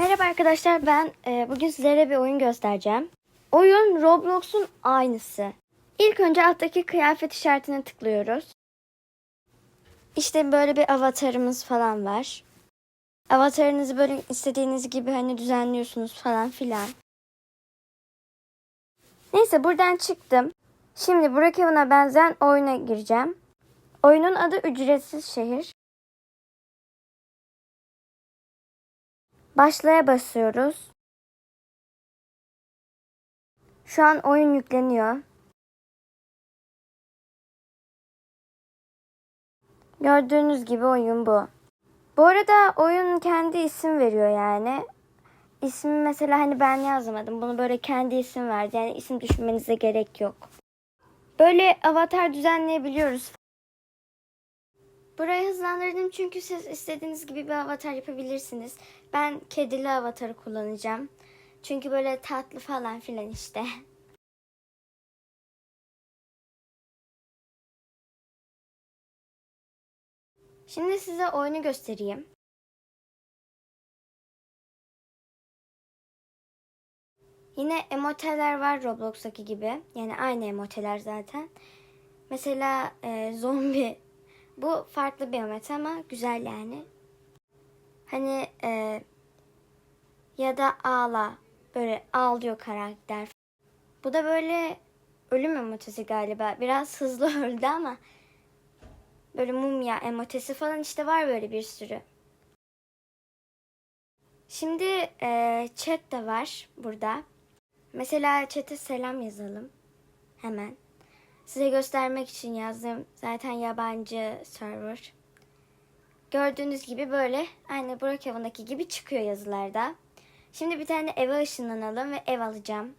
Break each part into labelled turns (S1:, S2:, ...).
S1: Merhaba arkadaşlar ben e, bugün sizlere bir oyun göstereceğim. Oyun Roblox'un aynısı. İlk önce alttaki kıyafet işaretine tıklıyoruz. İşte böyle bir avatarımız falan var. Avatarınızı böyle istediğiniz gibi hani düzenliyorsunuz falan filan. Neyse buradan çıktım. Şimdi Brookhaven'a benzeyen oyuna gireceğim. Oyunun adı ücretsiz şehir. Başlaya basıyoruz. Şu an oyun yükleniyor. Gördüğünüz gibi oyun bu. Bu arada oyun kendi isim veriyor yani. İsmi mesela hani ben yazmadım. Bunu böyle kendi isim verdi. Yani isim düşünmenize gerek yok. Böyle avatar düzenleyebiliyoruz. Burayı hızlandırdım çünkü siz istediğiniz gibi bir avatar yapabilirsiniz. Ben kedili avatarı kullanacağım. Çünkü böyle tatlı falan filan işte. Şimdi size oyunu göstereyim. Yine emoteler var Roblox'taki gibi. Yani aynı emoteler zaten. Mesela e, zombi. Bu farklı bir emote ama güzel yani. Hani e, ya da ağla. Böyle ağlıyor karakter. Bu da böyle ölüm emotesi galiba. Biraz hızlı öldü ama böyle mumya emotesi falan işte var böyle bir sürü. Şimdi e, chat de var burada. Mesela chat'e selam yazalım. Hemen. Size göstermek için yazdım. Zaten yabancı server. Gördüğünüz gibi böyle aynı Brookhaven'daki gibi çıkıyor yazılarda. Şimdi bir tane eve ışınlanalım ve ev alacağım.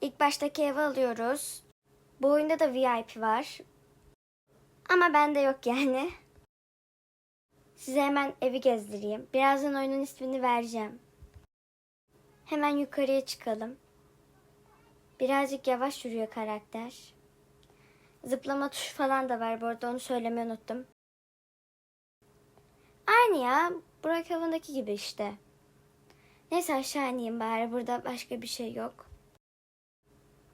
S1: İlk baştaki evi alıyoruz. Bu oyunda da VIP var. Ama bende yok yani. Size hemen evi gezdireyim. Birazdan oyunun ismini vereceğim. Hemen yukarıya çıkalım. Birazcık yavaş yürüyor karakter. Zıplama tuşu falan da var bu arada onu söylemeyi unuttum. Aynı ya. Brookhaven'daki gibi işte. Neyse aşağı ineyim bari. Burada başka bir şey yok.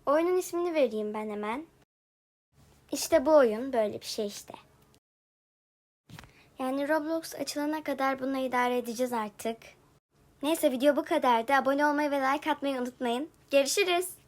S1: Oyunun ismini vereyim ben hemen. İşte bu oyun böyle bir şey işte. Yani Roblox açılana kadar bununla idare edeceğiz artık. Neyse video bu kadardı. Abone olmayı ve like atmayı unutmayın. Görüşürüz.